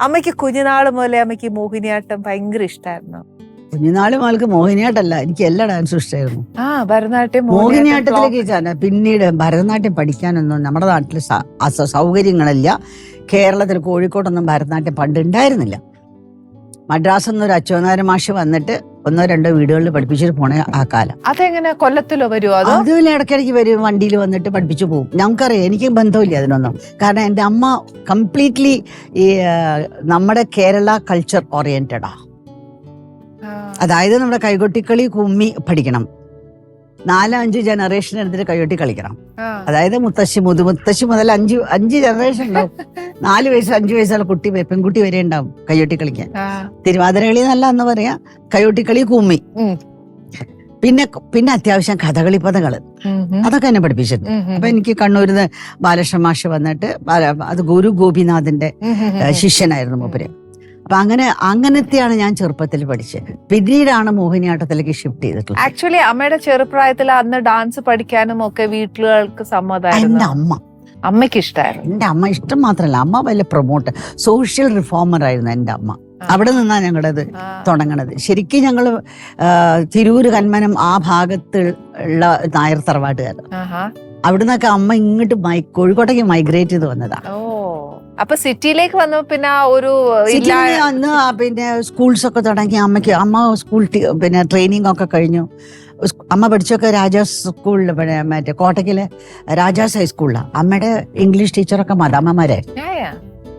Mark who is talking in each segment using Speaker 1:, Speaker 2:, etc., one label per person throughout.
Speaker 1: അമ്മയ്ക്ക് കുഞ്ഞുനാൾ മുതലേ അമ്മയ്ക്ക് മോഹിനിയാട്ടം ഭയങ്കര ഇഷ്ടമായിരുന്നു
Speaker 2: കുഞ്ഞുനാളും ആൾക്ക് മോഹിനിയാട്ടല്ല എനിക്ക് എല്ലാ ഡാൻസും ഇഷ്ടമായിരുന്നു
Speaker 1: ആ ഭരതനാട്യം
Speaker 2: മോഹിനിയാട്ടത്തിലേക്ക് ചാന പിന്നീട് ഭരതനാട്യം പഠിക്കാനൊന്നും നമ്മുടെ നാട്ടിൽ സൗകര്യങ്ങളില്ല. കേരളത്തിൽ കോഴിക്കോട്ടൊന്നും ഭരതനാട്യം പണ്ട് ഉണ്ടായിരുന്നില്ല മദ്രാസ് എന്നൊരു അച്യുനാരായണ മാഷ് വന്നിട്ട് ഒന്നോ രണ്ടോ വീടുകളിൽ പഠിപ്പിച്ചിട്ട് പോണ ആ കാലം.
Speaker 1: അതെങ്ങനെ കൊല്ലത്തിലോ വരുമോ അതോ?
Speaker 2: അതുപോലെ ഇടയ്ക്കിടയ്ക്ക് വരും വണ്ടിയിൽ വന്നിട്ട് പഠിപ്പിച്ചു പോകും. ഞങ്ങൾക്കറിയാം എനിക്ക് ബന്ധമില്ല അതിനൊന്നും. കാരണം എന്റെ അമ്മ കംപ്ലീറ്റ്ലി ഈ നമ്മുടെ കേരള കൾച്ചർ ഓറിയന്റഡാ അതായത് നമ്മുടെ കൈകൊട്ടിക്കളി കുമ്മി പഠിക്കണം. നാല് അഞ്ച് ജനറേഷൻ എടുത്തിട്ട് കൈകൊട്ടി കളിക്കണം. അതായത് മുത്തശ്ശി മുതു മുത്തശ്ശി മുതൽ അഞ്ച് അഞ്ച് ജനറേഷൻ ഉണ്ടാവും. നാല് വയസ്സ് അഞ്ചു വയസ്സുള്ള കുട്ടി പെൺകുട്ടി വരെ ഉണ്ടാവും കൈകൊട്ടി കളിക്കാൻ.
Speaker 1: തിരുവാതിര
Speaker 2: തിരുവാതിരകളി എന്നല്ല എന്ന് പറയാ കൈകൊട്ടിക്കളി കളി
Speaker 1: കൂമ്മി.
Speaker 2: പിന്നെ പിന്നെ അത്യാവശ്യം കഥകളി
Speaker 1: ഉം.
Speaker 2: അതൊക്കെ എന്നെ പഠിപ്പിച്ചിട്ടുണ്ട്. അപ്പൊ എനിക്ക് കണ്ണൂരിന്ന് ബാലകൃഷ്ണ മാഷ് വന്നിട്ട് അത് ഗുരു ഗോപിനാഥിന്റെ. ശിഷ്യനായിരുന്നു മൂപ്പര്. അപ്പൊ അങ്ങനെ അങ്ങനത്തെയാണ് ഞാൻ ചെറുപ്പത്തിൽ പഠിച്ചത് പിന്നീടാണ് മോഹിനിയാട്ടത്തിലേക്ക് ഷിഫ്റ്റ് ചെയ്തിട്ടുള്ളത്.
Speaker 1: ആക്ച്വലി അമ്മയുടെ ചെറുപ്രായത്തിൽ അന്ന് ഡാൻസ് പഠിക്കാനും ഒക്കെ വീട്ടുകാർക്ക്
Speaker 2: എന്റെ
Speaker 1: സമ്മതമായിരുന്നു
Speaker 2: അമ്മ.
Speaker 1: അമ്മയ്ക്ക് ഇഷ്ടമായിരുന്നു
Speaker 2: എന്റെ അമ്മ ഇഷ്ടം മാത്രമല്ല. അമ്മ വലിയ പ്രൊമോട്ട് സോഷ്യൽ റിഫോമർ ആയിരുന്നു എന്റെ അമ്മ. അവിടെ നിന്നാണ്
Speaker 1: ഞങ്ങളത്.
Speaker 2: തുടങ്ങണത്. ശരിക്കും ഞങ്ങൾ തിരൂര് കന്മനം ആ ഭാഗത്ത് ഉള്ള നായർ തറവാട്ടുകാർ
Speaker 1: അവിടുന്നൊക്കെ
Speaker 2: അവിടെ നിന്നൊക്കെ അമ്മ ഇങ്ങോട്ട് മൈ കോഴിക്കോട്ടേക്ക് മൈഗ്രേറ്റ് ചെയ്ത് വന്നതാ.
Speaker 1: ഓ. അപ്പൊ സിറ്റിയിലേക്ക് വന്നപ്പോ പിന്നെ ഒരു
Speaker 2: അന്ന് പിന്നെ സ്കൂൾസ് ഒക്കെ തുടങ്ങി അമ്മയ്ക്ക് അമ്മ സ്കൂൾ പിന്നെ ട്രെയിനിങ് ഒക്കെ കഴിഞ്ഞു. അമ്മ പഠിച്ചൊക്കെ രാജാസ് സ്കൂളിൽ പിന്നെ മറ്റേ കോട്ടയ്ക്കിലെ രാജാസ് ഹൈസ്കൂളിലാണ് അമ്മയുടെ ഇംഗ്ലീഷ് ടീച്ചറൊക്കെ
Speaker 1: മതാമ്മമാരെ.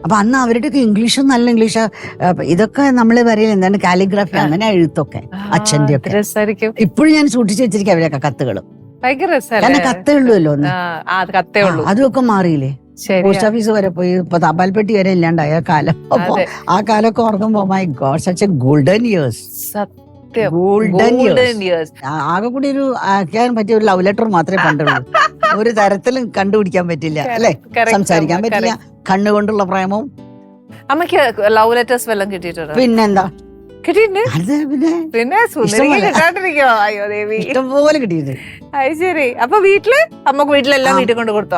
Speaker 2: അപ്പൊ അന്ന് അവരുടെയൊക്കെ ഇംഗ്ലീഷും നല്ല ഇംഗ്ലീഷ് ഇതൊക്കെ നമ്മൾ പറയില്ല എന്താണ്? കാലിഗ്രാഫി അങ്ങനെ എഴുത്തൊക്കെ അച്ഛന്റെ ഒക്കെ. ഇപ്പോഴും ഞാൻ സൂക്ഷിച്ചു വെച്ചിരിക്കും അവരൊക്കെ
Speaker 1: കത്തുകൾ
Speaker 2: കത്തേ
Speaker 1: ഉള്ളൂ.
Speaker 2: അല്ലോ അതൊക്കെ മാറിയില്ലേ? പോസ്റ്റ് ഓഫീസ് വരെ പോയി. ഇപ്പൊ തപാൽപ്പെട്ടി വരെ ഇല്ലാണ്ടായ കാലം. അപ്പൊ ആ കാലൊക്കെ ഓർക്കുമ്പോ my God such a golden years golden years ആകെ കൂടി ഒരു ആക്കാൻ പറ്റിയ ഒരു ലവ് ലെറ്റർ മാത്രമേ കണ്ടുള്ളൂ ഒരു തരത്തിലും കണ്ടുപിടിക്കാൻ പറ്റില്ല അല്ലെ? സംസാരിക്കാൻ പറ്റില്ല. കണ്ണുകൊണ്ടുള്ള പ്രേമവും.
Speaker 1: അമ്മയ്ക്ക് ലവ് ലെറ്റേഴ്സ് വല്ലതും കിട്ടിയിട്ടുണ്ട്?
Speaker 2: പിന്നെന്താ?
Speaker 1: കിട്ടിയിട്ടുണ്ട്?
Speaker 2: പിന്നെ
Speaker 1: പിന്നെ സുന്ദരിക്ക്
Speaker 2: ഇഷ്ടംപോലെ.
Speaker 1: കിട്ടാണ്ടിരിക്കോ അയ്യോ ദേവി.
Speaker 2: ഇഷ്ടംപോലെ കിട്ടിയത്
Speaker 1: അത് ശരി. അപ്പൊ വീട്ടിൽ അമ്മയ്ക്ക് വീട്ടിലെല്ലാം
Speaker 2: ആ.
Speaker 1: വീട്ടിൽ കൊണ്ട് കൊടുത്തോ?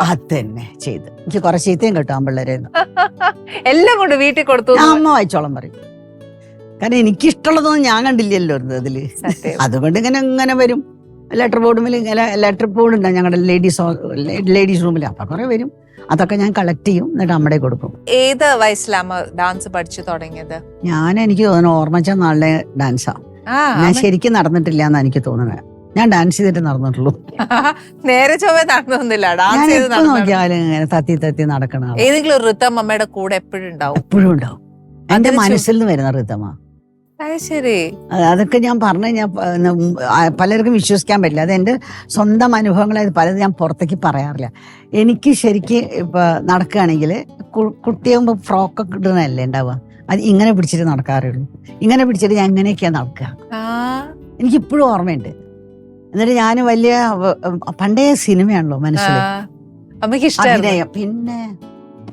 Speaker 2: ചെയ്ത്. എനിക്ക് കുറെ ചീത്തയും കിട്ടും ആമ്പിള്ളേരെ
Speaker 1: എല്ലാം കൊണ്ട് വീട്ടിൽ കൊടുത്തു
Speaker 2: അമ്മ വായിച്ചോളം പറയും. കാരണം എനിക്കിഷ്ടമുള്ളതൊന്നും ഞാൻ കണ്ടില്ലല്ലോ
Speaker 1: അതിൽ
Speaker 2: അതുകൊണ്ട് ഇങ്ങനെ ഇങ്ങനെ വരും. ലെറ്റർ ബോർഡുമിൽ ഇങ്ങനെ ലെറ്റർ ബോർഡ് ഉണ്ട് ഞങ്ങളുടെ ലേഡീസ് ലേഡീസ് റൂമിൽ അപ്പൊ കുറെ വരും. അതൊക്കെ ഞാൻ കളക്ട് ചെയ്യും എന്നിട്ട് അമ്മയുടെ കൊടുക്കും.
Speaker 1: ഏത് വയസ്സിലാമ ഡാൻസ് പഠിച്ചു തുടങ്ങിയത്?
Speaker 2: ഞാൻ എനിക്ക് തോന്നുന്നു ഓർമ്മിച്ച നാളിലെ ഡാൻസാ ഞാൻ ശരിക്കും നടന്നിട്ടില്ല എന്നാ എനിക്ക് തോന്നുന്നത് ഞാൻ ഡാൻസ് ചെയ്തിട്ട് നടന്നിട്ടുള്ളൂ.
Speaker 1: നേരെ ചൊവ്വ
Speaker 2: നടന്നില്ല
Speaker 1: ഡാൻസ് ചെയ്ത്
Speaker 2: നോക്കിയാലും ഇങ്ങനെ തത്തി തത്തി നടക്കണം
Speaker 1: ഏതെങ്കിലും ഋതം അമ്മയുടെ കൂടെ എപ്പോഴും ഉണ്ടാവും?
Speaker 2: എപ്പോഴും ഉണ്ടാവും. എന്റെ മനസ്സിൽ നിന്ന് വരുന്ന ഋതമാ
Speaker 1: അത് ശരി.
Speaker 2: അതൊക്കെ ഞാൻ പറഞ്ഞു ഞാൻ പലർക്കും വിശ്വസിക്കാൻ പറ്റില്ല. അത് എന്റെ സ്വന്തം അനുഭവങ്ങളായത് പലതും ഞാൻ പുറത്തേക്ക് പറയാറില്ല. എനിക്ക് ശരിക്ക് ഇപ്പൊ നടക്കുകയാണെങ്കിൽ കുട്ടിയാകുമ്പോൾ ഫ്രോക്കൊക്കെ ഇടുന്നതല്ലേ ഉണ്ടാവുക? അത് ഇങ്ങനെ പിടിച്ചിട്ട് നടക്കാറേ ഉള്ളൂ ഇങ്ങനെ പിടിച്ചിട്ട് ഞാൻ ഇങ്ങനെയൊക്കെയാ നടക്കുക. എനിക്ക് ഇപ്പോഴും ഓർമ്മയുണ്ട്. എന്നിട്ട് ഞാൻ വലിയ പണ്ടേ സിനിമയാണല്ലോ മനസ്സിൽ അഭിനയം. പിന്നെ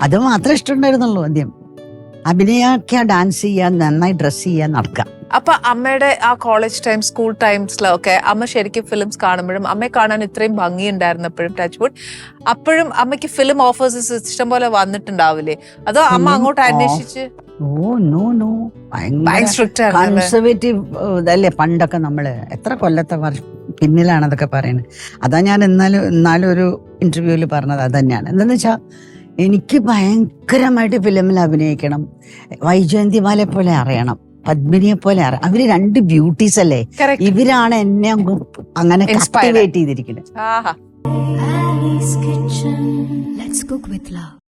Speaker 2: അത് മാത്രമേ ഇഷ്ടമുണ്ടായിരുന്നുള്ളൂ ആദ്യം. അഭിനയൊക്കെ ഡാൻസ് ചെയ്യാൻ നന്നായി ഡ്രസ് ചെയ്യാൻ നടക്കുക.
Speaker 1: അപ്പൊ അമ്മയുടെ ആ കോളേജ് ടൈം സ്കൂൾ ടൈംസിലൊക്കെ അമ്മ ശരിക്കും ഫിലിംസ് കാണുമ്പോഴും അമ്മയെ കാണാൻ ഇത്രയും ഭംഗി ടച്ച്വുഡ് ടച്ച് വുഡ് അപ്പോഴും അമ്മയ്ക്ക് ഫിലിം ഓഫേഴ്സ് ഇഷ്ടം പോലെ വന്നിട്ടുണ്ടാവില്ലേ? അതോ അമ്മ അങ്ങോട്ട് അന്വേഷിച്ച്?
Speaker 2: ഓ നോ നോ കൺസർവേറ്റീവ് ഇതല്ലേ പണ്ടൊക്കെ നമ്മൾ എത്ര കൊല്ലത്തെ പിന്നിലാണ് അതൊക്കെ പറയുന്നത് അതാ ഞാൻ എന്നാലും എന്നാലും ഒരു ഇന്റർവ്യൂവിൽ പറഞ്ഞത് അത് തന്നെയാണ്. എന്താന്ന് വെച്ചാ എനിക്ക് ഭയങ്കരമായിട്ട് ഫിലിമിൽ അഭിനയിക്കണം. വൈജയന്തിമാലെ പോലെ അറിയണം. പത്മിനിയെ പോലെ അറിയാം അവർ രണ്ട് ബ്യൂട്ടീസ് അല്ലേ. ഇവരാണ് എന്നെ അങ്ങനെ. കൾട്ടിവേറ്റ് ചെയ്തിരിക്കുന്നത്.